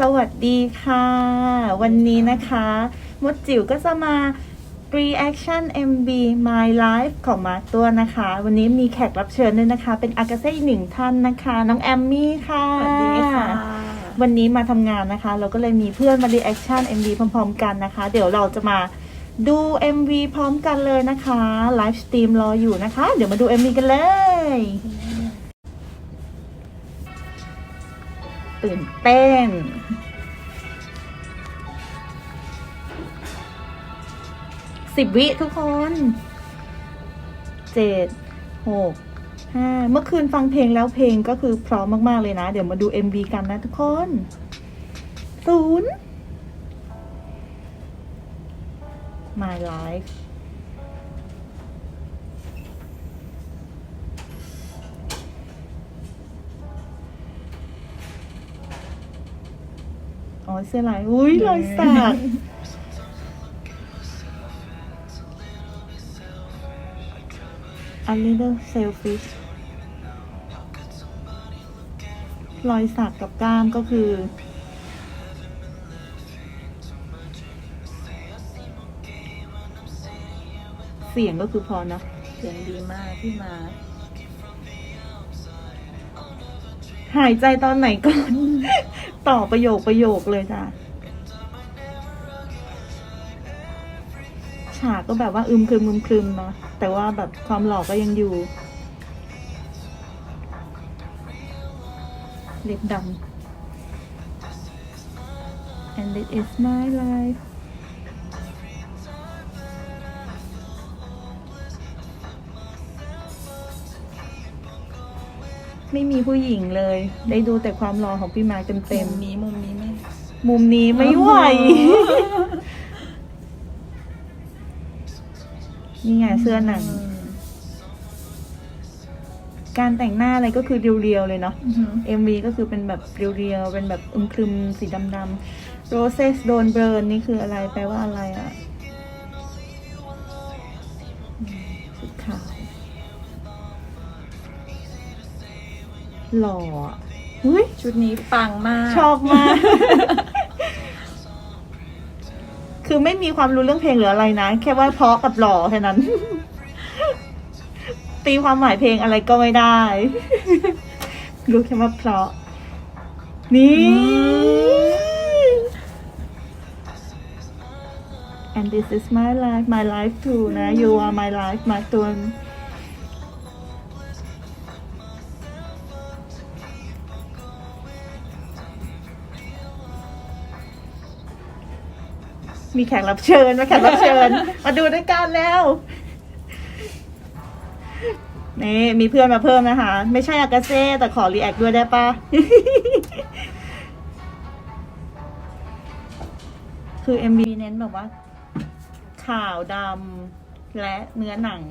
สวัสดีค่ะ วันนี้นะคะ มดจิ๋วก็จะมา reaction MV My Life ของมาร์คตัวนะคะ วันนี้มีแขกรับเชิญด้วยนะคะ เป็นอากาเซ่อีกหนึ่งท่านนะคะ น้องแอมมี่ค่ะสวัสดีค่ะ วันนี้มาทำงานนะคะ เราก็เลยมีเพื่อนมา reaction MV พร้อมๆ กันนะคะ เดี๋ยวเราจะมาดู MV พร้อมกันเลยนะคะไลฟ์สตรีมรออยู่นะคะ เดี๋ยวมาดู MV กันเลย ตื่นเต้น สิบวิทุกคน เจ็ด หก ห้า เมื่อคืนฟังเพลงแล้วเพลงก็คือพร้อมมาก ๆ เลยนะ เดี๋ยวมาดู MV กันนะทุกคน ศูนย์ My Life อ๋อเสื้อลายอุ้ยรอยสัก A little selfish รอยสักกับกล้ามก็คือ เสียงก็คือพอนะ เสียงดีมากพี่มาร์คหายใจตอนไหนก่อน ต่อประโยคประโยคเลยจ้ะฉากก็แบบว่าอึมครึมอึมครึมเนาะแต่ว่าแบบความหล่อก็ยังอยู่ เล็บดำ and it is my life ไม่มีผู้หญิงเลย ได้ดูแต่ความหล่อของพี่มาร์คเต็มมุมนี้มุมนี้ไม่ๆ มุมนี้ไม่ไหว นี่ไงเสื้อหนัง อืมการแต่งหน้าอะไรก็คือเรียวๆเลยเนาะ อือหือ MV ก็คือเป็นแบบเรียวๆ เป็นแบบอึมครึมสีดำๆ Roses โดนเบิร์นนี่คืออะไร แปลว่าอะไรอะ่ะอืมชุดขาว หล่ออะเฮ้ยชุดนี้ปังมาก ชอบมาก คือไม่มีความรู้เรื่องเพลงหรืออะไรนะ แค่ว่าเพราะกับหล่อแค่นั้น ตีความหมายเพลงอะไรก็ไม่ได้ รู้แค่ว่าเพราะ นี่ and this is my life my life too นะ you are my life มาตัว มีแขกรับเชิญมาแขกรับเชิญ มาดูด้วยกันแล้วนี่มีเพื่อนมาเพิ่มนะคะ ไม่ใช่อากาเซ่แต่ขอรีแอคด้วยได้ปะคือ MV เน้นแบบว่า ขาวดำและเนื้อหนัง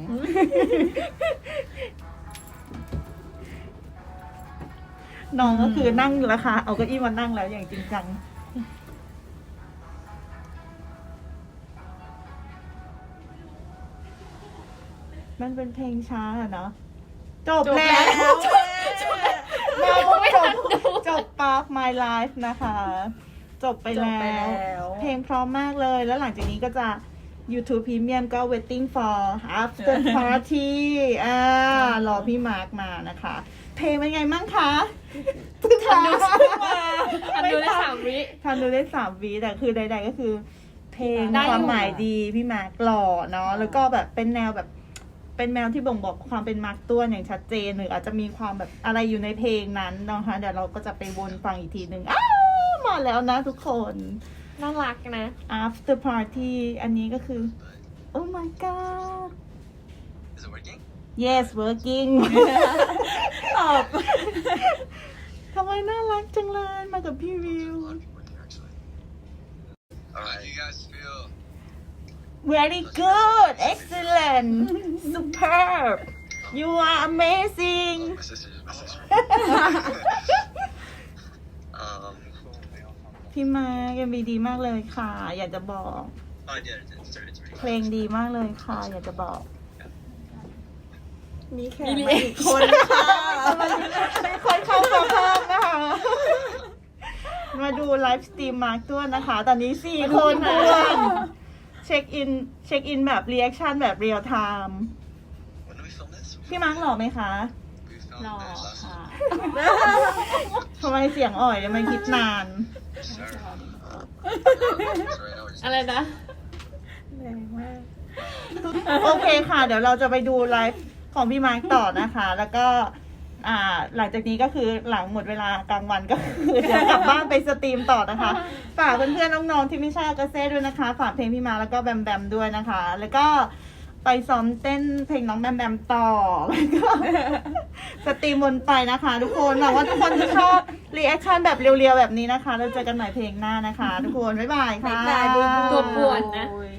น้องก็คือนั่งอยู่แล้วค่ะ เอาเก้าอี้มานั่งแล้วอย่างจริงจัง มันเป็นเพลงช้าอะเนาะจบจบแล้แล้ววมาปุ๊บจบจบปาร์ My Life นะคะ จบไปจบแล้ไปวแล้วเพลงพร้อมมากเลย แล้วหลังจากนี้ก็จะ YouTube Premium ก็ waiting for after party อ่ารอพี่มาร์กมานะคะ เพลงเป็นไงมั่งคะทันดูอันดูได้สามวิทันดูได้สามวีแต่คือใด ๆ ก็คือ เพลงได้อยู่ ความหมายดีพี่มาร์กหล่อเนาะแล้วก็แบบเป็นแนวแบบ เป็นแนวที่บ่งบอกความเป็นมาร์กตัวอย่างชัดเจนหรืออาจจะมีความแบบอะไรอยู่ในเพลงนั้นนะคะเดี๋ยวเราก็จะไปวนฟังอีกทีหนึ่งอ้าวมาแล้วนะทุกคน น่ารักนะ after party อันนี้ก็คือ oh my god Is it working? yes working ตอบทำไมน่ารักจังเลยมากับพี่วิว A lot of people in here, actually. How do you guys feel? Very good excellent superb you are amazing My sister, my sister. um, พี่มายังมีดีมากเลยค่ะ อยากจะบอก oh, I did, I did. It's already, it's already. เพลงดีมากเลยค่ะ อยากจะบอก มีแขมีกรีมาแออีคกคนค่ะมีคนเข้ามาเพิ่มนะคะ มาดูไลฟ์สตรีมมาร์กตัวนะคะ ตอนนี้สี่คนเพื่อน เช็คอินเช็คอินแบบรีแอคชั่นแบบเรียลไทม์ When do we film this? พี่มาร์กหล่อไหมคะ We filmed รอ this last ค่ะ ทำไมเสียงอ่อยทำไมคิดนาน Sorry. Sorry, I know what อะไรนะ โอเคค่ะ เดี๋ยวเราจะไปดูไลฟ์ของพี่มาร์กต่อนะคะ แล้วก็ อ่าหลังจากนี้ก็คือหลังหมดเวลากลางวันก็คือเดี๋ยวกลับบ้านไปสตรีมต่อนะคะ ฝากเพื่อนๆน้องๆที่ไม่ใช่อากาเซ่ด้วยนะคะ ฝากเพลงพี่มาร์คแล้วก็แบมแบมด้วยนะคะ แล้วก็ไปซ้อมเต้นเพลงน้องแบมแบมต่อ แล้วก็สตรีมวนไปนะคะ ทุกคนหวังว่าทุกคนจะชอบรีแอคชั่นแบบเรียวๆแบบนี้นะคะแล้วเจอกันใหม่เพลงหน้านะคะ ทุกคน บ๊ายบายค่ะตัวป่วนนะโอ้ย